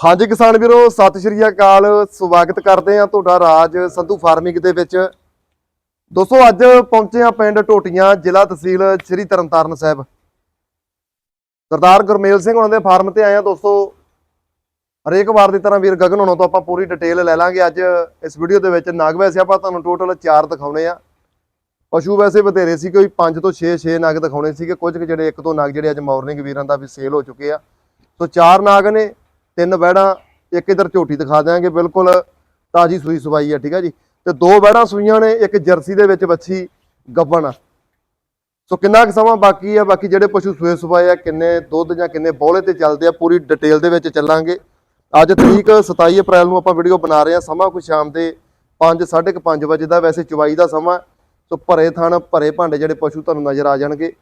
ਹਾਂਜੀ ਕਿਸਾਨ ਵੀਰੋ, ਸਤਿ ਸ਼੍ਰੀ ਅਕਾਲ। ਸਵਾਗਤ ਕਰਦੇ ਆ ਤੁਹਾਡਾ ਰਾਜ ਸੰਧੂ ਫਾਰਮਿੰਗ ਦੇ ਵਿੱਚ। ਦੋਸਤੋ, ਅੱਜ ਪਹੁੰਚੇ ਆ ਪਿੰਡ ਟੋਟੀਆਂ ਜ਼ਿਲ੍ਹਾ ਤਹਿਸੀਲ ਸ੍ਰੀ ਤਰਨਤਾਰਨ ਸਾਹਿਬ। ਸਰਦਾਰ ਗੁਰਮੇਲ ਸਿੰਘ ਉਹਨਾਂ ਦੇ ਫਾਰਮ ਤੇ ਆਏ ਆ ਦੋਸਤੋ। ਹਰੇਕ ਵਾਰ ਦੀ ਤਰ੍ਹਾਂ ਵੀਰ ਗਗਨ ਹੋਣਾ ਤੋਂ ਆਪਾਂ ਪੂਰੀ ਡਿਟੇਲ ਲੈ ਲਾਂਗੇ। ਅੱਜ ਇਸ ਵੀਡੀਓ ਦੇ ਵਿੱਚ ਨਾਗ ਵੈਸੇ ਆਪਾਂ ਤੁਹਾਨੂੰ ਟੋਟਲ 4 ਦਿਖਾਉਣੇ ਆ। ਪਸ਼ੂ ਵੈਸੇ ਬਥੇਰੇ ਸੀ, ਕੋਈ 5 ਤੋਂ 6 6 ਨਾਗ ਦਿਖਾਉਣੇ ਸੀਗੇ। ਕੁਝ ਕੁ ਜਿਹੜੇ ਇੱਕ ਦੋ ਨਗ ਜਿਹੜੇ ਅੱਜ ਮਾਰਨਿੰਗ ਵੀਰਾਂ ਦਾ ਵੀ ਸੇਲ ਹੋ ਚੁੱਕੇ ਆ। ਸੋ ਚਾਰ ਨਾਗ ਨੇ। ਤਿੰਨ ਬੈੜਾਂ, ਇੱਕ ਇਧਰ ਝੋਟੀ ਦਿਖਾ ਦਿਆਂਗੇ, ਬਿਲਕੁਲ ਤਾਜੀ ਸੂਈ ਸਵਾਈ ਆ, ਠੀਕ ਆ ਜੀ। ਤੇ ਦੋ ਬੈੜਾਂ ਸੂਈਆਂ ਨੇ, ਇੱਕ ਜਰਸੀ ਦੇ ਵਿੱਚ ਬੱਚੀ ਗੱਬਣ ਸੋ ਕਿੰਨਾ ਕੁ ਸਮਾਂ ਬਾਕੀ ਆ, ਬਾਕੀ ਜਿਹੜੇ ਪਸ਼ੂ ਸੂਏ ਸਵਾਏ ਆ, ਕਿੰਨੇ ਦੁੱਧ ਜਾਂ ਕਿੰਨੇ ਬੋਲੇ ਤੇ ਚੱਲਦੇ ਆ, ਪੂਰੀ ਡਿਟੇਲ ਦੇ ਵਿੱਚ ਚੱਲਾਂਗੇ। ਅੱਜ ਤਰੀਕ 27 ਅਪ੍ਰੈਲ ਨੂੰ ਆਪਾਂ ਵੀਡੀਓ ਬਣਾ ਰਹੇ ਆ, ਸਮਾਂ ਕੁ ਸ਼ਾਮ ਦੇ 5 5:30 ਵਜੇ ਦਾ, ਵੈਸੇ ਚਵਾਈ ਦਾ ਸਮਾਂ। ਸੋ ਭਰੇ ਥਣ, ਭਰੇ ਭਾਂਡੇ ਜਿਹੜੇ ਪਸ਼ੂ ਤੁਹਾਨੂੰ ਨਜ਼ਰ ਆ ਜਾਣਗੇ।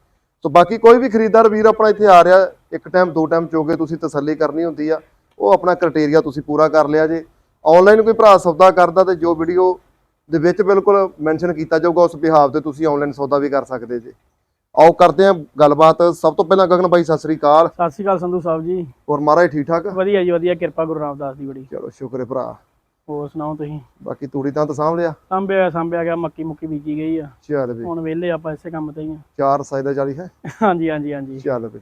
ਸੋ ਬਾਕੀ ਕੋਈ ਵੀ ਖਰੀਦਦਾਰ ਵੀਰ ਆਪਣਾ ਇੱਥੇ ਆ ਰਿਹਾ, ਇੱਕ ਟਾਈਮ, ਦੋ ਟਾਈਮ ਚੋਗੇ ਤੁਸੀਂ ਤਸੱਲੀ ਕਰਨੀ ਹੁੰਦੀ ਆ। ਉਹ ਆਪਣਾ ਕ੍ਰਾਈਟੇਰੀਆ ਤੁਸੀਂ ਪੂਰਾ ਕਰ ਲਿਆ ਜੇ। ਆਨਲਾਈਨ ਕੋਈ ਭਰਾ ਸੌਦਾ ਕਰਦਾ ਤੇ ਜੋ ਵੀਡੀਓ ਦੇ ਵਿੱਚ ਬਿਲਕੁਲ ਮੈਂਸ਼ਨ ਕੀਤਾ ਜਾਊਗਾ ਉਸ ਬਿਹਾਵ ਤੇ ਤੁਸੀਂ ਆਨਲਾਈਨ ਸੌਦਾ ਵੀ ਕਰ ਸਕਦੇ ਜੇ। ਆਓ ਕਰਦੇ ਹਾਂ ਗੱਲਬਾਤ। ਸਭ ਤੋਂ ਪਹਿਲਾਂ ਗਗਨ ਬਾਈ ਸਤਿ ਸ੍ਰੀ ਅਕਾਲ। ਸਤਿ ਸ਼੍ਰੀ ਅਕਾਲ ਸੰਧੂ ਸਾਹਿਬ ਜੀ। ਹੋਰ ਮਹਾਰਾਜ ਠੀਕ ਠਾਕ? ਵਧੀਆ ਜੀ ਵਧੀਆ। ਕਿਰਪਾ ਗੁਰੂ ਰਾਮਦਾਸ ਦੀ ਬੜੀ। ਚਲੋ ਸ਼ੁਕਰ ਹੈ ਭਰਾ। ਹੋਰ ਸੁਣਾਓ ਤੁਸੀਂ? ਬਾਕੀ ਤੂੜੀ ਤਾਂ ਤਾਂ ਸਾਂਭ ਲਿਆ ਸਾਂਭਿਆ ਸਾਂਭਿਆ ਗਿਆ। ਮੱਕੀ ਮੁੱਕੀ ਬੀਜੀ ਗਈ ਆ। ਚੱਲ ਵੀ ਹੁਣ ਵਿਹਲੇ ਆਪਾਂ ਇਸੇ ਕੰਮ ਤੇ ਹੀ ਆ। ਚਾਰ ਸਾਈ ਦਾ 40 ਹੈ? ਹਾਂਜੀ ਹਾਂਜੀ ਹਾਂਜੀ। ਚੱਲ ਵੀ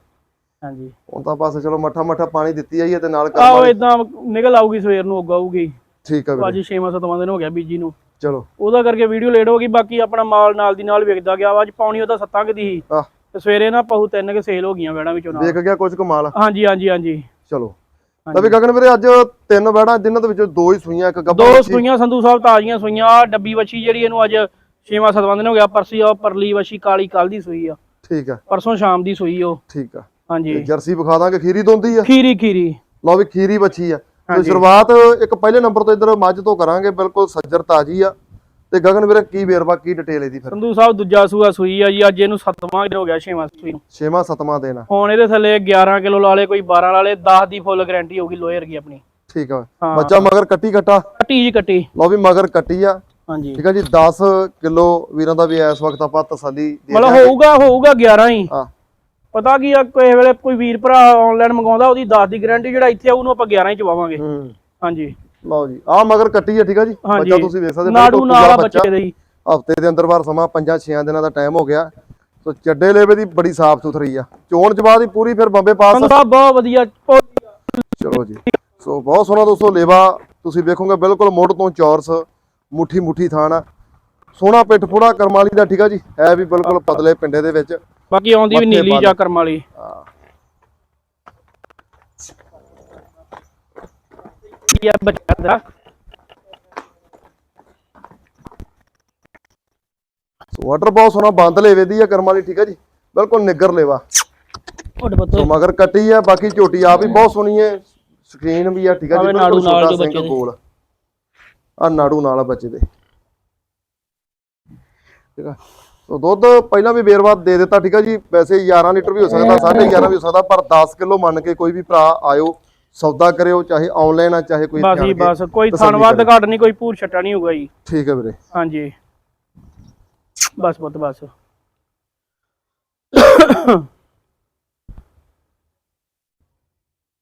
ਹਾਂਜੀ। ਹੁਣ ਤਾਂ ਬਸ ਚਲੋ ਮੱਠਾ ਮੱਠਾ ਪਾਣੀ ਦਿੱਤੀ ਹੈ ਤੇ ਨਾਲ ਆਓ ਇਦਾਂ ਨਿਕਲ ਆਊਗੀ ਸਵੇਰ ਨੂੰ ਉਗਾਊਗੀ ਠੀਕ ਹੈ ਵੀਰੇ। ਅੱਜ 6ਵਾਂ 7ਵਾਂ ਦਿਨ ਹੋ ਗਿਆ ਬੀਜੀ ਨੂੰ। ਚਲੋ। ਉਹਦਾ ਕਰਕੇ ਵੀਡੀਓ ਲੇਟ ਹੋ ਗਈ ਬਾਕੀ ਆਪਣਾ ਮਾਲ ਨਾਲ ਦੀ ਨਾਲ ਵਿਕਦਾ ਗਿਆ ਵਾ। ਅੱਜ ਪਾਉਣੀ ਉਹਦਾ ਸੱਤਾਂ ਕੁ ਦੀ ਸੀ। ਆਹ। ਤੇ ਸਵੇਰੇ ਨਾ ਪਹੂ ਤਿੰਨ ਕੇ ਸੇਲ ਹੋ ਗਈਆਂ ਵੇੜਾਂ ਵਿੱਚੋਂ ਨਾਲ। ਵੇਖ ਗਿਆ ਕੁਝ ਕਮਾਲ ਹਾਂਜੀ ਹਾਂਜੀ ਹਾਂਜੀ। ਚਲੋ। ਤਾਂ ਵੀ ਗਗਨ ਵੀਰੇ ਅੱਜ ਤਿੰਨ ਬੈੜਾਂ ਜਿਨ੍ਹਾਂ ਦੇ ਵਿੱਚੋਂ ਦੋ ਹੀ ਸੂਈਆਂ ਇੱਕ ਗੱਬਾ ਦੋ ਸੂਈਆਂ ਸੰਧੂ ਸਾਹਿਬ ਤਾਜ਼ੀਆਂ ਸੂਈਆਂ ਆਹ ਡੱਬੀ ਵੱਛੀ ਜਿਹੜੀ ਇਹਨੂੰ ਅੱਜ 6ਵਾਂ 7ਵਾਂ ਦਿਨ ਹੋ ਗਿਆ ਪਰਸੀ ਉਹ ਪਰਲੀ ਵੱਛੀ ਕਾਲੀ ਕੱਲ ਦੀ ਸੂਈ ਆ। ਠੀਕ ਆ। ਪਰਸੋਂ ਸ਼ਾਮ ਦੀ ਸੂਈ ਉਹ। ਠੀਕ ਆ। ਹਾਂਜੀ। ਜਰਸੀ ਵਿਖਾ ਦਾਂਗੇ ਖੀਰੀ ਦੋਂਦੀ ਆ। ਖੀਰੀ ਖੀਰੀ। ਲਓ ਵੀ ਖੀਰੀ ਬੱਚੀ ਆ। ਤੇ। ਸ਼ੁਰੂਆਤ ਇੱਕ ਪਹਿਲੇ ਨੰਬਰ ਤੋਂ ਇਧਰ ਮੱਝ ਤੋਂ ਕਰਾਂਗੇ ਬਿਲਕੁਲ ਸੱਜਰ ਤਾਜੀ ਆ। ਤੇ ਗਗਨ ਵੀਰੇ ਕੀ ਵੇਰਵਾ ਕੀ ਡਿਟੇਲ ਇਹਦੀ ਫਿਰ? ਸੰਧੂ ਸਾਹਿਬ ਦੂਜਾ ਸੂਆ ਸੂਈ ਆ ਜੀ ਅੱਜ ਇਹਨੂੰ ਸੱਤਵਾਂ ਦਿਨ ਹੋ ਗਿਆ ਛੇਵਾਂ ਸੂਈ ਨੂੰ। ਛੇਵਾਂ ਸੱਤਵਾਂ ਦਿਨ ਆ ਹੁਣ ਇਹਦੇ ਥੱਲੇ 11 ਕਿਲੋ ਲਾਲੇ ਕੋਈ 12 ਲਾਲੇ 10 ਦੀ ਫੁੱਲ ਗਾਰੰਟੀ ਹੋਊਗੀ ਲੋਅਰ ਕੀ ਆਪਣੀ। ਠੀਕ ਆ। ਬੱਚਾ ਮਗਰ ਕੱਟੀ ਕੱਟਾ? ਕੱਟੀ ਜੀ ਕੱਟੀ। ਲਓ ਵੀ ਮਗਰ ਕੱਟੀ ਆ। ਹਾਂਜੀ। ਠੀਕ ਆ ਜੀ 10 ਕਿਲੋ ਵੀਰਾਂ ਦਾ ਵੀ ਇਸ ਵਕਤ ਆਪਾਂ ਤਸੱਲੀ ਦੇ ਮਤਲਬ ਹੋਊਗਾ ਹੋਊਗਾ 11 ਹੀ। ਹਾਂ। ਪਤਾ ਕੀ ਆ ਕੋਈ ਵੇਲੇ ਕੋਈ ਵੀਰ ਭਰਾ ਆਨਲਾਈਨ ਮੰਗਾਉਂਦਾ ਉਹਦੀ 10 ਦੀ ਗਾਰੰਟੀ ਜਿਹੜਾ ਇੱਥੇ ਆ ਉਹਨੂੰ ਆਪਾਂ 11 ਹੀ ਚਵਾਵਾਂਗੇ। ਹੂੰ। ਹਾਂਜੀ। ਲਓ ਜੀ ਆ ਮਗਰ ਕੱਟੀ ਆ ਠੀਕ ਆ ਜੀ। ਬੱਚਾ ਤੁਸੀਂ ਵੇਖ ਸਕਦੇ ਨਾੜੂ ਨਾਲ ਬੱਚੇ। ਦੇ ਜੀ। ਹਫ਼ਤੇ ਦੇ ਅੰਦਰ ਬਾਰ ਸਮਾਂ 5-6 ਦਿਨਾਂ ਦਾ ਟਾਈਮ ਹੋ ਗਿਆ। ਸੋ ਚੱਡੇ ਲੇਵੇ ਦੀ ਬੜੀ ਸਾਫ਼ ਸੁਥਰੀ ਆ। ਚੋਣ ਜਵਾਬ ਦੀ ਪੂਰੀ ਫਿਰ ਬੰਬੇ ਪਾਸ ਸਾਹਿਬ ਬਹੁਤ ਵਧੀਆ। ਚਲੋ ਜੀ। ਸੋ ਬਹੁਤ ਸੋਹਣਾ ਦੋਸਤੋ ਲੇਵਾ ਤੁਸੀਂ ਵੇਖੋਗੇ ਬਿਲਕੁਲ ਮੁੱਢ ਤੋਂ ਚੌਰਸ ਮੁੱਠੀ ਮੁੱਠੀ ਥਾਣ ਆ ਸੋਹਣਾ ਪਿੱਠ ਪੂੜਾ ਕਰਮਾਲੀ ਦਾ ਠੀਕ ਆ ਜੀ? ਹੈ ਵੀ ਬਿਲਕੁਲ ਪਤਲੇ ਪਿੰਡੇ ਦੇ ਵਿੱਚ। ਬਾਕੀ ਆਉਂਦੀ ਵੀ ਨੀਲੀ ਜਾਂ ਕਰਮ ਵਾਲੀ। ਕੀ ਆ ਬੱਚਾ ਦਾ ਸੋ ਵਾਟਰ ਬਹੁਤ ਸੋਹਣਾ ਬੰਦ ਲੇਵੇ ਦੀ ਆ ਕਰਮਾਲੀ ਠੀਕ ਆ ਜੀ? ਬਿਲਕੁਲ ਨਿੱਗਰ ਲੇਵਾ। ਸੋ ਮਗਰ ਕੱਟੀ ਆ ਬਾਕੀ ਝੋਟੀ ਆ ਵੀ ਬਹੁਤ ਸੋਹਣੀ ਹੈ ਸਕਰੀਨ ਵੀ ਆ ਠੀਕ ਆ ਜੀ ਬਿਲਕੁਲ ਨਾੜੂ ਨਾਲ ਛੋਟਾ ਸਿੰਘ। ਕੋਲ। ਆ ਨਾੜੂ ਨਾਲ ਬੱਚੇ ਦੇ। ਠੀਕ ਆ। ਸੋ ਦੁੱਧ ਪਹਿਲਾਂ ਵੀ ਬੇਰਵਾ ਦੇ ਦਿੱਤਾ ਠੀਕ ਆ ਜੀ? ਵੈਸੇ 11 ਲੀਟਰ ਵੀ ਹੋ ਸਕਦਾ 11.5 ਵੀ ਹੋ ਸਕਦਾ ਪਰ 10 ਕਿਲੋ ਮੰਨ ਕੇ ਕੋਈ ਵੀ ਭਰਾ ਆਇਓ ਸੌਦਾ ਕਰਿਓ ਚਾਹੇ ਆਨਲਾਈਨ ਆ ਚਾਹੇ ਕੋਈ ਬਸ ਜੀ ਬਸ। ਕੋਈ ਕਰੇ। ਘੱਟ ਨਹੀਂ ਕੋਈ ਪੂਰ ਛੱਟਾ ਨਹੀਂ ਹੋਊਗਾ ਜੀ। ਠੀਕ ਹੈ ਵੀਰੇ। ਹਾਂਜੀ। ਬਸ ਪੁੱਤ ਬਸ।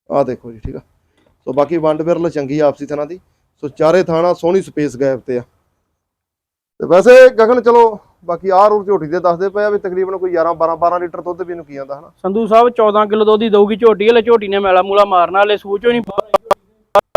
ਆ ਦੇਖੋ ਜੀ ਠੀਕ ਆ। ਸੋ ਬਾਕੀ ਵੰਡ ਵਿਰਲ ਚੰਗੀ ਆਪਸੀ ਥਾਣਾ ਦੀ। ਸੋ ਚਾਰੇ ਥਾਣਾ ਸੋਹਣੀ ਸਪੇਸ ਗੈਪ ਤੇ ਆ। ਤੇ ਵੈਸੇ ਗਗਨ ਚਲੋ ਬਾਕੀ ਆਹ ਰੂਰ ਝੋਟੀ ਦੇ ਦੱਸਦੇ ਪਏ ਆ ਵੀ ਤਕਰੀਬਨ ਕੋਈ 11 12 12 ਲੀਟਰ ਦੁੱਧ ਵੀ ਇਹਨੂੰ ਕੀ ਆਂਦਾ ਹਨਾ? ਸੰਧੂ ਸਾਹਿਬ 14 ਕਿਲੋ ਦੁੱਧ ਦੀ ਦਊਗੀ ਝੋਟੀ ਹਲੇ ਝੋਟੀ ਨੇ ਮੈਲਾ ਮੂਲਾ ਮਾਰਨਾ ਹਲੇ ਸੂਚੋ ਨਹੀਂ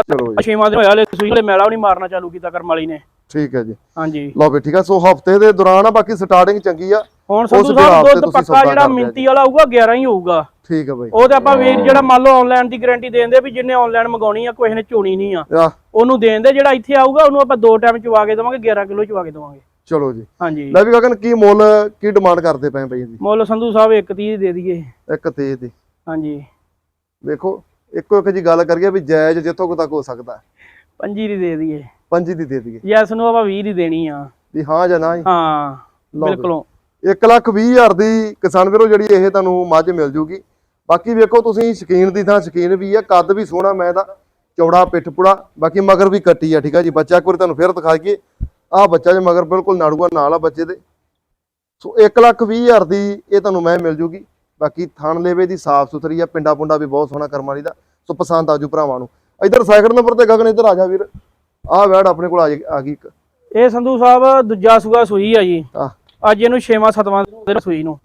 ਚਲੋ ਜੀ। ਛੇਵਾਂ ਦਿਨ ਹੋਇਆ ਹਲੇ ਸੂਈ ਹਲੇ ਮੈਲਾ ਨਹੀਂ ਮਾਰਨਾ ਚਾਲੂ ਕੀਤਾ ਕਰਮ ਵਾਲੀ ਨੇ। ਠੀਕ ਹੈ ਜੀ। ਹਾਂਜੀ। ਲਓ ਵੀ ਠੀਕ ਆ ਸੋ ਹਫ਼ਤੇ ਦੇ ਦੌਰਾਨ ਆ ਬਾਕੀ ਸਟਾਰਟਿੰਗ ਚੰਗੀ ਆ। ਹੁਣ ਸੰਧੂ ਸਾਹਿਬ ਦੁੱਧ ਪੱਕਾ ਜਿਹੜਾ ਆ ਮਿੰਤੀ ਵਾਲਾ ਹੋਊਗਾ 11 ਹੀ ਹੋਊਗਾ। ਠੀਕ ਹੈ ਬਾਈ। ਉਹ ਤੇ ਆਪਾਂ ਵੀਰ ਜਿਹੜਾ ਮੰਨ ਲਓ ਆਨਲਾਈਨ ਦੀ ਗਾਰੰਟੀ ਦੇਂਦੇ ਵੀ ਜਿੰਨੇ ਆਨਲਾਈਨ ਮੰਗਾਉਣੀ ਆ ਕੋਈ ਨੇ ਚੋਣੀ ਨਹੀਂ ਆ। ਆ ਉਹਨੂੰ ਦੇਂਦੇ ਜਿਹੜਾ ਇੱਥੇ ਆਊਗਾ ਉਹਨੂੰ ਆਪਾਂ ਦੋ ਟਾਈਮ ਚਵਾ ਕੇ ਦੇਵਾਂਗੇ 11 ਕਿਲੋ ਚਵਾ ਕੇ ਦੇਵਾਂਗੇ। ਚਲੋ ਜੀ। ਹਾਂਜੀ। ਲੈ ਵੀ ਗਗਨ ਕੀ ਮੁੱਲ ਕੀ ਡਿਮਾਂਡ ਕਰਦੇ ਪਏ ਬਈ ਜੀ ਮੁੱਲ ਸੰਧੂ ਸਾਹਿਬ 130 ਦੇ ਦਈਏ। ਇੱਕ ਤੇ ਦੀ। ਹਾਂਜੀ। ਵੇਖੋ ਇੱਕੋ ਇੱਕ ਜੀ ਗੱਲ ਕਰੀਏ ਵੀ ਜਾਇਜ਼ ਜਿੱਥੋਂ ਕੁ ਤੱਕ ਹੋ ਸਕਦਾ। ਪੰਜੀ ਦੀ ਦੇ ਦਈਏ। ਪੰਜੀ ਦੀ ਦੇ ਦਈਏ। ਯੈਸ ਨੂੰ ਆਪਾਂ 20 ਦੀ ਦੇਣੀ ਆ। ਵੀ ਹਾਂ ਜਾਂ ਨਾ ਹੀ। ਬਿਲਕੁਲ। 1 ਲੱਖ 20 ਹਜ਼ਾਰ ਦੀ ਕਿਸਾਨ ਵੀਰੋ ਜਿਹੜੀ ਇਹ ਤੁਹਾਨੂੰ ਮੱਝ ਮਿਲ ਜੂਗੀ। ਬਾਕੀ ਵੇਖੋ ਤੁਸੀਂ ਸ਼ਕੀਨ ਦੀ ਥਾਂ ਸ਼ਕੀਨ ਵੀ ਆ ਕੱਦ ਵੀ ਸੋਹਣਾ ਮੈਂ ਦਾ ਚੌੜਾ ਪਿੱਠ ਪੁੜਾ ਬਾਕੀ ਮਗਰ ਵੀ ਕੱਟੀ ਆ ਠੀਕ ਆ ਜੀ। ਬੱਚਾ ਇੱਕ ਵਾਰੀ ਤੁਹਾਨੂੰ ਫੇਰ ਦਿਖਾਈਏ ਆਹ ਬੱਚਾ ਜੇ ਮਗਰ ਬਿਲਕੁਲ ਨਾੜੂਆ ਨਾਲ ਆ ਬੱਚੇ ਦੇ। ਸੋ 1 ਲੱਖ 20 ਹਜ਼ਾਰ ਦੀ ਇਹ ਤੁਹਾਨੂੰ ਮੈਂ ਮਿਲ ਜੂਗੀ। ਬਾਕੀ ਥਣ ਲੇਵੇ ਦੀ ਸਾਫ਼ ਸੁਥਰੀ ਆ ਪਿੰਡਾ ਪੁੰਡਾ ਵੀ ਬਹੁਤ ਸੋਹਣਾ ਕਰਮ ਵਾਲੀ ਦਾ। ਸੋ ਪਸੰਦ ਆਜੂ ਭਰਾਵਾਂ ਨੂੰ। ਇਧਰ ਸੈਕਿੰਡ ਨੰਬਰ ਤੇ ਗਗਨ ਇੱਧਰ ਆ ਜਾ ਵੀਰ। ਆਹ ਵੈੜ ਆਪਣੇ ਕੋਲ ਆ ਆ ਗਈ ਇੱਕ। ਇਹ ਸੰਧੂ ਸਾਹਿਬ ਦੂਜਾ ਸੂਆ ਸੂਈ ਆ ਜੀ। ਆ ਅੱਜ ਇਹਨੂੰ 6ਵਾਂ 7ਵਾਂ ਦਿਨ ਸੂਈ ਨੂੰ।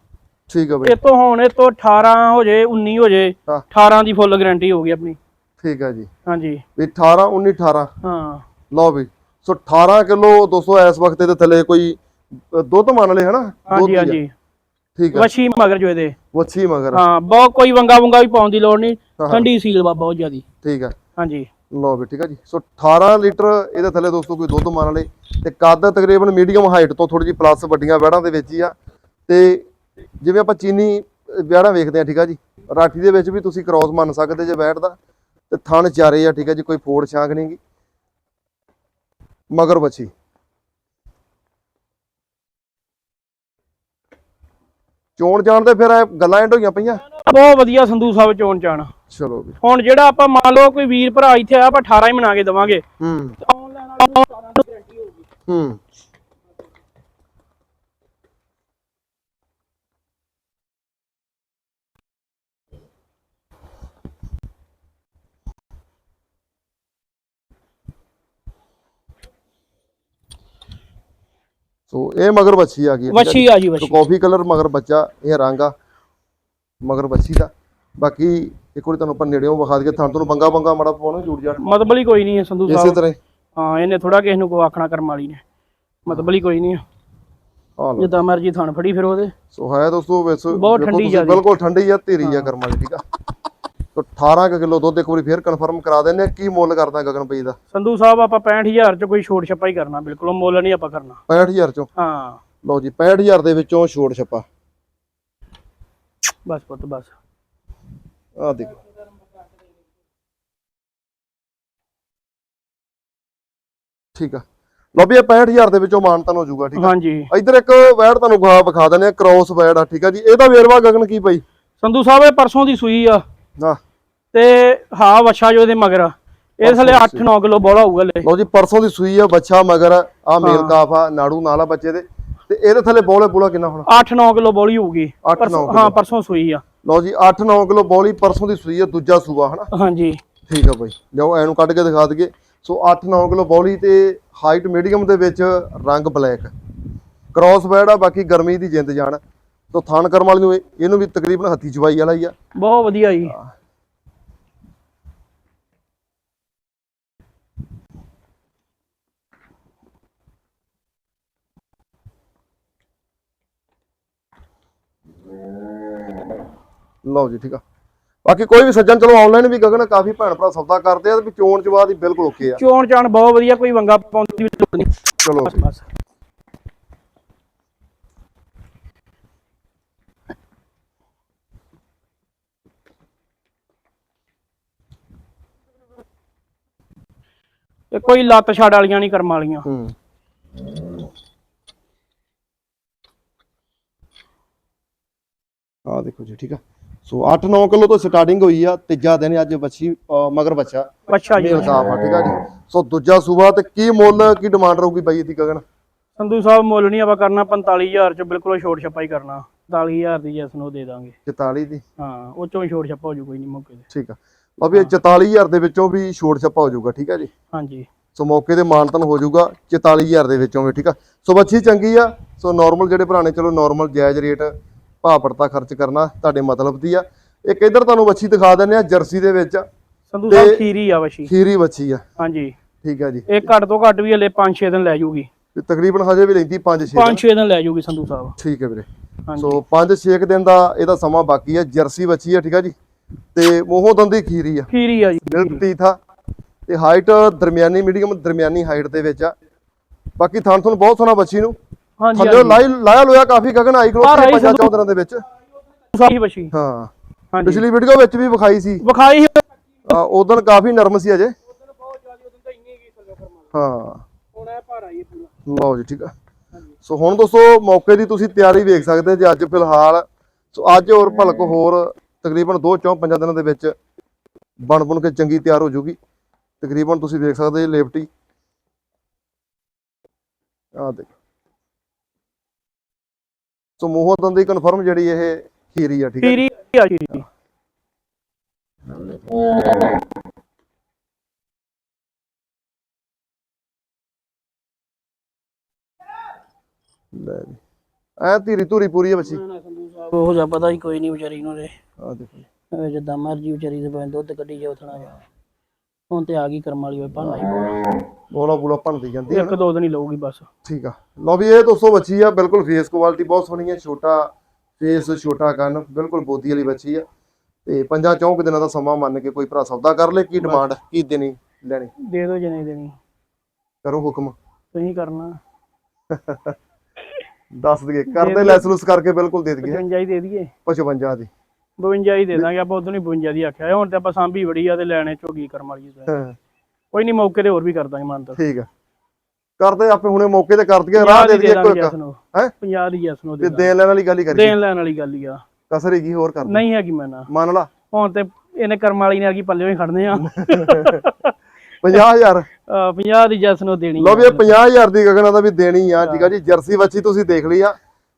ਠੀਕ ਆ ਬਈ। ਇਹ ਤੋਂ ਹੁਣ ਇਹ ਤੋਂ 18 ਹੋ ਜੇ 19 ਹੋ ਜੇ ਹਾਂ। 18 ਦੀ ਫੁੱਲ ਗਾਰੰਟੀ ਹੋਊਗੀ ਆਪਣੀ। ਠੀਕ ਆ ਜੀ। ਹਾਂਜੀ। ਵੀ 18 19 18 ਹਾਂ। ਲਓ ਵੀ। ਸੋ 18 ਕਿਲੋ 200 ਇਸ ਵਕਤ ਇਹਦੇ ਥੱਲੇ ਕੋਈ ਦੁੱਧ ਮੰਨ ਲੈ ਹਨਾ? ਹਾਂਜੀ ਹੀ। ਹਾਂਜੀ। ਠੀਕ ਆ। ਵਸ਼ੀ ਮਗਰ ਜੋ ਇਹਦੇ। ਵੱਛੀ ਮਗਰ। ਹਾਂ ਬਹੁਤ ਕੋਈ ਵੰਗਾ ਵੰਗਾ ਵੀ ਪਾਉਣ ਦੀ ਲੋੜ ਨਹੀਂ। ਹਾਂ। ਠੰਡੀ ਸੀਲ ਵਾ ਬਹੁਤ ਜ਼ਿਆਦੀ। ਠੀਕ ਆ। ਹਾਂਜੀ। ਲਓ ਵੀ ਠੀਕ ਆ ਜੀ। ਸੋ 18 ਲੀਟਰ ਇਹਦੇ ਥੱਲੇ ਦੋਸਤੋ ਕੋਈ ਦੁੱਧ ਮੰਨ ਲਏ। ਤੇ ਕੱਦ ਤਕਰੀਬਨ ਮੀਡੀਅਮ ਹਾਈਟ ਤੋਂ ਥੋੜੀ ਜਿਹੀ ਪਲੱਸ ਵੱਡੀਆਂ ਵੈੜਾਂ ਦੇ ਵਿੱਚ ਹੀ ਆ। ਤੇ ਜਿਵੇਂ ਆਪਾਂ ਚੀਨੀ ਵੈੜਾਂ ਵੇਖਦੇ ਆ ਠੀਕ ਆ ਜੀ। ਰਾਠੀ ਦੇ ਵਿੱਚ ਵੀ ਤੁਸੀਂ ਕ੍ਰੋਸ ਮੰਨ ਸਕਦੇ ਜੇ ਵੈੜ ਦਾ। ਤੇ ਥਣ ਚਾਰੇ ਆ ਠੀਕ ਆ ਜੀ। ਕੋਈ ਫੋੜ ਛਾਂਗ ਨਹੀਂਗੀ ਮਗਰ ਬੱਚੀ। ਚੋਣ ਜਾਣ ਤੇ ਫਿਰ ਇਹ ਗੱਲਾਂ ਐਂਡ ਹੋਈਆਂ ਪਈਆਂ। ਬਹੁਤ ਵਧੀਆ ਸੰਧੂ ਸਾਹਿਬ ਚੋਣ ਚਾਣ ਚਲੋ ਵੀ ਹੁਣ ਜਿਹੜਾ ਆਪਾਂ ਮੰਨ ਲਓ ਕੋਈ ਵੀਰ ਭਰਾ ਇੱਥੇ ਆ ਆਪਾਂ 18 ਹੀ ਬਣਾ ਕੇ ਦਵਾਂਗੇ। ਹੂੰ। ਆਨਲਾਈਨ ਵਾਲੀ ਨੂੰ 17 ਦੀ ਗਾਰੰਟੀ ਹੋਊਗੀ। ਹੂੰ। ਸੋ ਇਹ ਮਗਰ ਬੱਚੀ ਆ ਗਈ ਠੀਕ ਆ ਜੀ? ਜੀ ਵਸ਼ੀ ਕਾਫੀ ਕਲਰ ਮਗਰ ਬੱਚਾ ਇਹ ਰੰਗ ਆ ਮਗਰ ਬੱਚੀ ਦਾ। ਬਾਕੀ ਇੱਕ ਵਾਰੀ ਤੁਹਾਨੂੰ ਆਪਾਂ ਨੇੜਿਓਂ ਵਿਖਾ ਦਈਏ ਥਾਂ ਤੁਹਾਨੂੰ ਬੰਗਾ ਬੰਗਾ ਮਾੜਾ ਪਾਉਣਾ ਜੁੜ ਜਾਣ ਮਤਲਬ ਹੀ ਕੋਈ ਨਹੀਂ ਹੈ ਸੰਧੂ ਇਸੇ ਸਾਹਿਬ। ਤਰ੍ਹਾਂ ਹੀ। ਇਹਨੇ ਥੋੜਾ ਕਿਸੇ ਨੂੰ ਕੋ ਆਖਣਾ ਕਰਮ ਵਾਲੀ ਨੇ। ਮਤਲਬ ਹੀ ਕੋਈ ਨਹੀਂ ਹੈ ਜਿੱਦਾਂ ਮਰਜ਼ੀ ਥਣ ਫੜੀ ਫਿਰ ਉਹਦੇ। ਸੋ ਹੈ ਦੋਸਤੋ ਵੈਸੇ ਬਹੁਤ ਠੰਡੀ। ਬਿਲਕੁਲ ਠੰਡੀ ਆ ਧੀਰੀ ਆ ਕਰਮ ਵਾਲੀ ਠੀਕ ਆ? 18 ਕੁ ਕਿਲੋ ਦੁੱਧ ਇੱਕ ਵਾਰੀ ਫੇਰ ਕਨਫਰਮ ਕਰਾ ਦਿੰਦੇ ਆ ਕੀ ਮੁੱਲ ਕਰਦਾ ਗਗਨ ਪਈ ਦਾ? ਸੰਧੂ ਸਾਹਿਬ ਆਪਾਂ 65000 ਚ ਕੋਈ ਛੋਟ ਛੱਪਾ ਹੀ ਕਰਨਾ ਬਿਲਕੁਲ ਉਹ ਮੁੱਲ ਨਹੀਂ ਆਪਾਂ ਕਰਨਾ। 65000 ਚੋਂ? ਹਾਂ। ਲਓ ਜੀ 65000 ਦੇ ਵਿੱਚੋਂ ਛੋੜ ਛੱਪਾ। ਬਸ ਪੁੱਤ ਬਸ। ਆ ਦੇਖੋ। ਠੀਕ ਆ। ਲਓ ਵੀ ਇਹ 65000 ਦੇ ਵਿੱਚੋਂ ਮਾਨਤਨ ਹੋ ਜਾਊਗਾ ਠੀਕ ਆ? ਹਾਂਜੀ। ਇੱਧਰ ਇੱਕ ਵੈੜ ਤੁਹਾਨੂੰ ਵਿਖਾ ਵਿਖਾ ਦਿੰਦੇ ਆ ਕ੍ਰੋਸ ਵੈੜ ਆ ਠੀਕ ਆ ਜੀ। ਇਹਦਾ ਵੇਰਵਾ ਗਗਨ ਕੀ ਪਈ? ਸੰਧੂ ਸਾਹਿਬ ਇਹ ਪਰਸੋਂ ਦੀ ਸੂਈ ਆ। ਤੇ ਹਾਂ ਵੱਛਾ ਜੋ ਇਹਦੇ ਮਗਰ। ਇਹ ਥਲੇ ਪਰਸੋਂ ਦੀ 8-9 ਕਿਲੋ ਬੋਲਾ ਹੋਊਗਾ ਲੈ ਲਓ ਜੀ ਪਰਸੋਂ ਦੀ ਸੂਈ ਆ ਬੱਚਾ ਮਗਰ ਆ ਮੇਲ। ਕਾਫ ਆ ਨਾੜੂ ਨਾਲ ਆ ਬੱਚੇ ਦੇ। ਤੇ ਇਹਦੇ ਥੱਲੇ ਬੋਲੇ ਬੋਲਾ ਕਿੰਨਾ ਹੁਣ? 8-9 ਕਿਲੋ ਬੋਲੀ ਹੋਊਗੀ। 8-9 ਪਰਸੋਂ- ਕਿਲੋ। ਹਾਂ ਪਰਸੋਂ ਸੂਈ ਆ। ਲਓ ਜੀ 8-9 ਕਿਲੋ ਬੋਲੀ ਪਰਸੋਂ ਦੀ ਸੂਈ ਆ ਦੂਜਾ ਸੂਆ ਹਨਾ? ਹਾਂਜੀ। ਠੀਕ ਆ ਬਾਈ। ਲਿਓ ਐਨੂੰ ਕੱਢ ਕੇ ਦਿਖਾ ਦਈਏ। ਸੋ 8-9 ਕਿਲੋ ਬੋਲੀ ਤੇ ਹਾਈਟ ਮੀਡੀਅਮ ਦੇ ਵਿੱਚ ਰੰਗ ਬਲੈਕ। ਕ੍ਰਾਸ ਬੈਡ ਆ ਬਾਕੀ ਗਰਮੀ ਦੀ ਜਿੰਦ ਜਾਨ। ਸੋ ਥਾਨ ਕਰਮ ਵਾਲੀ ਨੂੰ ਇਹ- ਇਹਨੂੰ ਵੀ ਤਕਰੀਬਨ ਹੱਥੀ ਚਵਾਈ ਵਾਲਾ ਹੀ ਆ। ਬਹੁਤ ਵਧੀਆ ਜੀ। ਲਓ ਜੀ ਠੀਕ ਆ। ਬਾਕੀ ਕੋਈ ਵੀ ਸੱਜਣ ਚਲੋ ਆਨਲਾਈਨ ਵੀ ਗਗਨ ਕਾਫੀ ਭੈਣ ਭਰਾ ਸੌਦਾ ਕਰਦੇ ਆ ਤੇ ਵੀ ਚੋਣ ਚਵਾ ਦੀ ਬਿਲਕੁਲ ਓਕੇ ਆ। ਚੋਣ ਚਾਣ ਬਹੁਤ ਵਧੀਆ ਕੋਈ ਵੰਗਾ ਪਾਉਣ ਦੀ ਵੀ ਲੋੜ ਨਹੀਂ। ਚਲੋ ਜੀ। ਬਸ। ਕੋਈ ਲੱਤ ਛੱਡ ਵਾਲੀਆਂ ਨਹੀਂ ਕਰਮ ਵਾਲੀਆਂ। ਹੂੰ। ਆ ਦੇਖੋ ਜੀ ਠੀਕ ਆ। ਸੋ 8-9 ਕਿਲੋ ਤੋਂ ਸਟਾਰਟਿੰਗ ਹੋਈ ਆ ਤੀਜਾ ਦਿਨ ਅੱਜ ਬੱਚੀ ਮਗਰ ਬੱਚਾ ਅੱਛਾ ਜੀ। ਕਾਫ ਆ ਠੀਕ ਆ ਜੀ। ਸੋ ਦੂਜਾ ਸੂਬਾ ਤੇ ਕੀ ਮੁੱਲ ਕੀ ਡਿਮਾਂਡ ਰਹੂਗੀ ਬਾਈ ਇਹਦੀ ਗਗਨ? ਸੰਧੂ ਸਾਹਿਬ ਮੁੱਲ ਨਹੀਂ ਆਪਾਂ ਕਰਨਾ 45000 ਚ ਬਿਲਕੁਲ ਛੋਟ ਛੱਪਾ ਹੀ ਕਰਨਾ 45000 ਦੀ ਜੈਸ ਨੂੰ ਦੇ ਦਾਂਗੇ। 44 ਦੀ? ਹਾਂ ਉਹ ਚੋਂ ਛੋਟ ਛੱਪਾ ਹੋ ਜੂ ਕੋਈ ਨਹੀਂ ਮੌਕੇ ਤੇ। ਠੀਕ ਆ। ਲਓ ਵੀ ਇਹ 44000 ਦੇ ਵਿੱਚੋਂ ਵੀ ਛੋਟ ਛੱਪਾ ਹੋ ਜਾਊਗਾ ਠੀਕ ਆ ਜੀ? ਹਾਂਜੀ। ਸੋ ਮੌਕੇ ਤੇ ਮਾਨਤਨ ਹੋ ਜਾਊਗਾ 44000 ਦੇ ਵਿੱਚੋਂ ਵੀ ਠੀਕ ਆ? ਸੋ ਬੱਚੀ ਚੰਗੀ ਆ ਸੋ ਨਾਰਮਲ ਜਿਹੜੇ ਭਰਾ ਨੇ ਚਲੋ ਨਾਰਮਲ ਜਾਇਜ਼ ਰੇਟ ਭਾਅ ਪੜਤਾ ਖਰਚ ਕਰਨਾ ਤੁਹਾਡੇ ਮਤਲਬ ਦੀ ਆ। ਇੱਕ ਇਧਰ ਤੁਹਾਨੂੰ ਬੱਚੀ ਦਿਖਾ ਦਿੰਦੇ ਆ ਜਰਸੀ ਦੇ ਵਿੱਚ। ਸੰਧੂ ਸਾਹਿਬ ਖੀਰੀ ਆ ਵਸ਼ੀ ਖੀਰੀ ਬੱਚੀ ਆ। ਹਾਂਜੀ। ਠੀਕ ਆ ਜੀ। ਇਹ ਘੱਟ ਤੋਂ ਘੱਟ ਵੀ ਹਲੇ 5-6 ਦਿਨ ਲੈ ਜੂਗੀ। ਤੇ ਤਕਰੀਬਨ ਹਜੇ ਵੀ ਲੈਂਦੀ 5-6 5-6 ਦਿਨ ਲੈ ਜੂਗੀ ਸੰਧੂ ਸਾਹਿਬ। ਠੀਕ ਹੈ ਵੀਰੇ। ਸੋ 5-6 ਦਿਨ ਦਾ ਇਹਦਾ ਸਮਾਂ ਬਾਕੀ ਆ ਜਰਸੀ ਬੱਚੀ ਆ ਠੀਕ ਆ ਜੀ? ਤੇ ਮੋਹੋਂ ਦੰਦੀ ਖੀਰੀ ਆ। ਖੀਰੀ ਆ ਜੀ। ਮਿਲਕ ਆ ਤੇ ਹਾਈਟ ਦਰਮਿਆਨੀ ਮੀਡੀਅਮ ਦਰਮਿਆਨੀ ਹਾਈਟ ਦੇ ਵਿੱਚ ਆ। ਬਾਕੀ ਥਣ ਤੁਹਾਨੂੰ ਬਹੁਤ ਸੋਹਣਾ ਬੱਚੀ ਨੂੰ। ਹਾਂਜੀ ਥੱਲੇ ਲਾਈ ਲਾਇਆ ਲੋਇਆ ਕਾਫੀ ਗਗਨ ਆਈ ਸੰਧੂ- ਚੌਂ ਦਿਨਾਂ ਦੇ ਵਿੱਚ। ਸਾਹੀ ਵਸ਼ੀ ਹਾਂ। ਹਾਂਜੀ। ਪਿਛਲੀ ਵੀਡੀਓ ਵਿੱਚ ਵੀ ਵਿਖਾਈ ਸੀ। ਵਿਖਾਈ ਉਦੋਂ ਕਾਫੀ ਨਰਮ ਸੀ ਅਜੇ। ਬਹੁਤ ਜ਼ਿਆਦਾ ਉਦੋਂ ਤਾਂ ਇੰਨੀ ਕੀ ਥੱਲੇ ਫਰਮਾ ਹਾਂ। ਹੁਣ ਇਹ ਭਾਰਾ ਹੀ ਪੂਰਾ। ਲਓ ਜੀ ਠੀਕ ਆ। ਸੋ ਹੁਣ ਦੋਸਤੋ ਮੌਕੇ ਦੀ ਤੁਸੀਂ ਤਿਆਰੀ ਵੇਖ ਸਕਦੇ ਜੇ ਅੱਜ ਫਿਲਹਾਲ। ਸੋ ਅੱਜ ਹੋਰ ਭਲਕ ਹੋਰ ਤਕਰੀਬਨ 2-4-5 ਦਿਨਾਂ ਦੇ ਵਿੱਚ ਬਣ ਬਣ ਕੇ ਚੰਗੀ ਤਿਆਰ ਹੋ ਜੂਗੀ। ਤਕਰੀਬਨ ਤੁਸੀਂ ਵੇਖ ਸਕਦੇ ਜੀ ਲੇਪਟੀ ਆ ਦੇ ਸੋ ਮੋਹਰ ਦੰਦੀ ਕਨਫਰਮ ਜਿਹੜੀ ਇਹ ਖੀਰੀ ਆ ਠੀਕ ਹੈ ਹੀਰੀ ਆ ਜੀ। ਲੈ ਜੀ। ਐ ਧੀਰੀ ਧੂਰੀ ਪੂਰੀ ਹੈ ਬੱਚੀ। ਉਹ ਜਾ ਪਤਾ ਹੀ ਕੋਈ ਨਹੀਂ ਵਿਚਾਰੀ ਨੂੰ ਦੇ ਆ ਦੇਖੋ ਜੀ। ਜਿੱਦਾਂ ਮਰਜ਼ੀ ਵਿਚਾਰੀ ਦੇ ਭਾਵੇਂ ਦੁੱਧ ਕੱਢੀ ਜਾਓ ਥਣਾ ਜਾ ਹੁਣ ਤੇ ਆ ਗਈ ਕਰਮ ਵਾਲੀ ਹੋਏ ਭਾਣਾ ਹੀ ਬੋਲਾ। ਬੋਲਾ ਭੰਦੀ ਜਾਂਦੀ ਹੈ ਇੱਕ ਦੋ ਦਿਨ ਹੀ ਲਊਗੀ ਬਸ। ਠੀਕ ਆ। ਲਓ ਵੀ ਇਹ ਦੋਸਤੋ ਬੱਚੀ ਆ ਬਿਲਕੁਲ ਫੇਸ ਕੁਆਲਿਟੀ ਬਹੁਤ ਸੋਹਣੀ ਹੈ ਛੋਟਾ ਫੇਸ ਛੋਟਾ ਕੰਨ ਬਿਲਕੁਲ ਬੋਦੀ ਵਾਲੀ ਬੱਚੀ ਆ। ਤੇ ਪੰਜਾਂ ਚੌਂਕ ਦਿਨਾਂ ਦਾ ਸਮਾਂ ਮੰਨ ਕੇ ਕੋਈ ਭਰਾ ਸੌਦਾ ਕਰ ਲੇ ਕੀ ਡਿਮਾਂਡ ਕੀ ਦੇਣੀ ਲੈਣੀ? ਦੇ ਦੋ ਜਨੇ ਦੇਣੀ। ਕਰੋ ਹੁਕਮ। ਤੁਸੀਂ ਕਰਨਾ। ਦੱਸ ਦਈਏ ਕਰਦੇ ਲੈਸ ਲੂਸ ਕਰਕੇ ਬਿਲਕੁਲ ਦੇ ਦਈਏ। 55 ਹੀ ਦੇ ਦਈਏ। 55 ਦੀ। 52 ਹੀ ਦੇ ਦਾਂਗੇ ਆਪਾਂ ਉਦੋਂ ਹੀ 52 ਦੀ ਆਖਿਆ ਹੁਣ ਤੇ ਆਪਾਂ ਸਾਂਭੀ ਬੜੀ ਆ ਤੇ ਲੈਣੇ ਝੋਗੀ ਕਰਮ ਵਾਲੀ। ਹਾਂ, ਕੋਈ ਨਹੀਂ ਮੌਕੇ ਤੇ ਹੋਰ ਵੀ ਕਰ ਦਾਂਗੇ ਮਨ ਤਾਂ ਠੀਕ ਆ। ਕਰਦੇ ਆਪੇ ਹੁਣੇ ਮੌਕੇ ਤੇ ਕਰ ਦਈਏ ਰਾਹ ਦੇ ਦਈਏ ਕੋਈ ਨੂੰ। ਹੈਂ? 50 ਦੀ ਜੈਸ ਨੂੰ ਤੇ ਦੇ। ਦੇਣ ਲੈਣ ਵਾਲੀ ਗੱਲ ਹੀ ਕਰੀਏ। ਦੇਣ ਲੈਣ ਵਾਲੀ ਗੱਲ ਹੀ ਆ। ਕਸਰ ਹੀ ਹੋਰ ਕਰ ਨਹੀਂ ਹੈਗੀ ਮੈਂ ਨਾ। ਮੰਨ ਲਾ। ਹੁਣ ਤੇ ਇਹਨੇ ਕਰਮ ਵਾਲੀ ਨੇ ਆ ਕੀ ਪੱਲੇ ਹੀ ਖੜਨੇ ਆ। 50000 ਅਹ 50 ਦੀ ਜੈਸ ਨੂੰ ਦੇਣੀ ਲਓ ਵੀ ਇਹ 50000 ਦੀ ਗਗਨਾਂ ਦਾ ਵੀ ਦੇਣੀ ਆ ਠੀਕ ਆ ਜੀ। ਜਰਸੀ ਬੱਚੀ ਤੁਸੀਂ ਦੇਖ ਲਈ ਆ।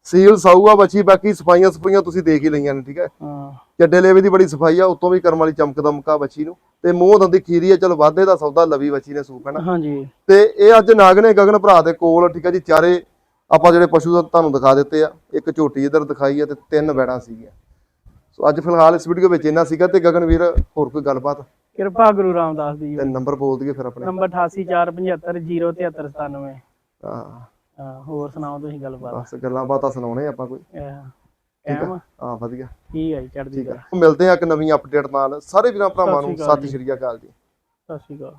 ਸੀਲ ਸਾਊ ਆ ਬੱਚੀ ਬਾਕੀ ਸਫਾਈਆਂ ਸਫਾਈਆਂ ਤੁਸੀਂ ਦੇਖ ਹੀ ਲਈਆਂ ਨੇ ਠੀਕ ਹੈ ਹਾਂ। ਚੱਡੇ ਲੇਵੇ ਦੀ ਬੜੀ ਸਫ਼ਾਈ ਆ ਉਤੋਂ ਵੀ ਕਰਮ ਵਾਲੀ ਚਮਕ ਦਮਕਾ ਬੱਚੀ ਨੂੰ। ਤੇ ਮੂੰਹ ਦੰਦੀ ਖੀਰੀ ਆ ਚਲੋ ਵਾਧੇ ਦਾ ਸੌਦਾ ਲਵੀ ਬੱਚੀ ਨੇ ਨਾ ਹਾਂਜੀ। ਤੇ ਇਹ ਅੱਜ ਨਾਗ ਨੇ ਗਗਨ ਭਰਾ ਦੇ ਕੋਲ ਠੀਕ ਆ ਜੀ ਚਾਰੇ ਆਪਾਂ ਜਿਹੜੇ ਪਸ਼ੂ ਤੁਹਾਨੂੰ ਦਿਖਾ ਦਿੱਤੇ ਆ। ਇੱਕ ਝੋਟੀ ਇਧਰ ਦਿਖਾਈ ਆ ਤੇ ਤਿੰਨ ਬੈੜਾਂ ਸੀਗੀਆਂ। ਸੋ ਅੱਜ ਫਿਲਹਾਲ ਇਸ ਵੀਡੀਓ ਵਿੱਚ ਇੰਨਾ ਸੀਗਾ ਤੇ ਗਗਨ ਵੀਰ ਹੋਰ ਕੋਈ ਗੱਲਬਾਤ? ਕਿਰਪਾ ਗੁਰੂ ਰਾਮਦਾਸ ਦੀ। ਤੇ ਨੰਬਰ ਬੋਲ ਦਈਏ ਫਿਰ ਆਪਣੇ। ਨੰਬਰ 8847507397 ਹਾਂ। ਹਾਂ ਹੋਰ ਸੁਣਾਓ ਤੁਸੀਂ ਗੱਲਬਾਤ? ਬਸ ਗੱਲਾਂ ਬਾਤਾਂ ਸੁਣਾਉਣੇ ਆਪਾਂ ਕੋਈ। ਹਾਂ ਵਧੀਆ। ਠੀਕ ਹੈ ਜੀ ਚੜ੍ਹਦੀ ਕਲਾ। ਮਿਲਦੇ ਆ ਇੱਕ ਨਵੀਂ ਅਪਡੇਟ ਨਾਲ। ਸਾਰੇ ਵੀਰਾਂ ਭਰਾਵਾਂ ਨੂੰ ਸਤਿ ਸ਼੍ਰੀ ਅਕਾਲ ਜੀ। ਸਤਿ ਸ਼੍ਰੀ ਅਕਾਲ।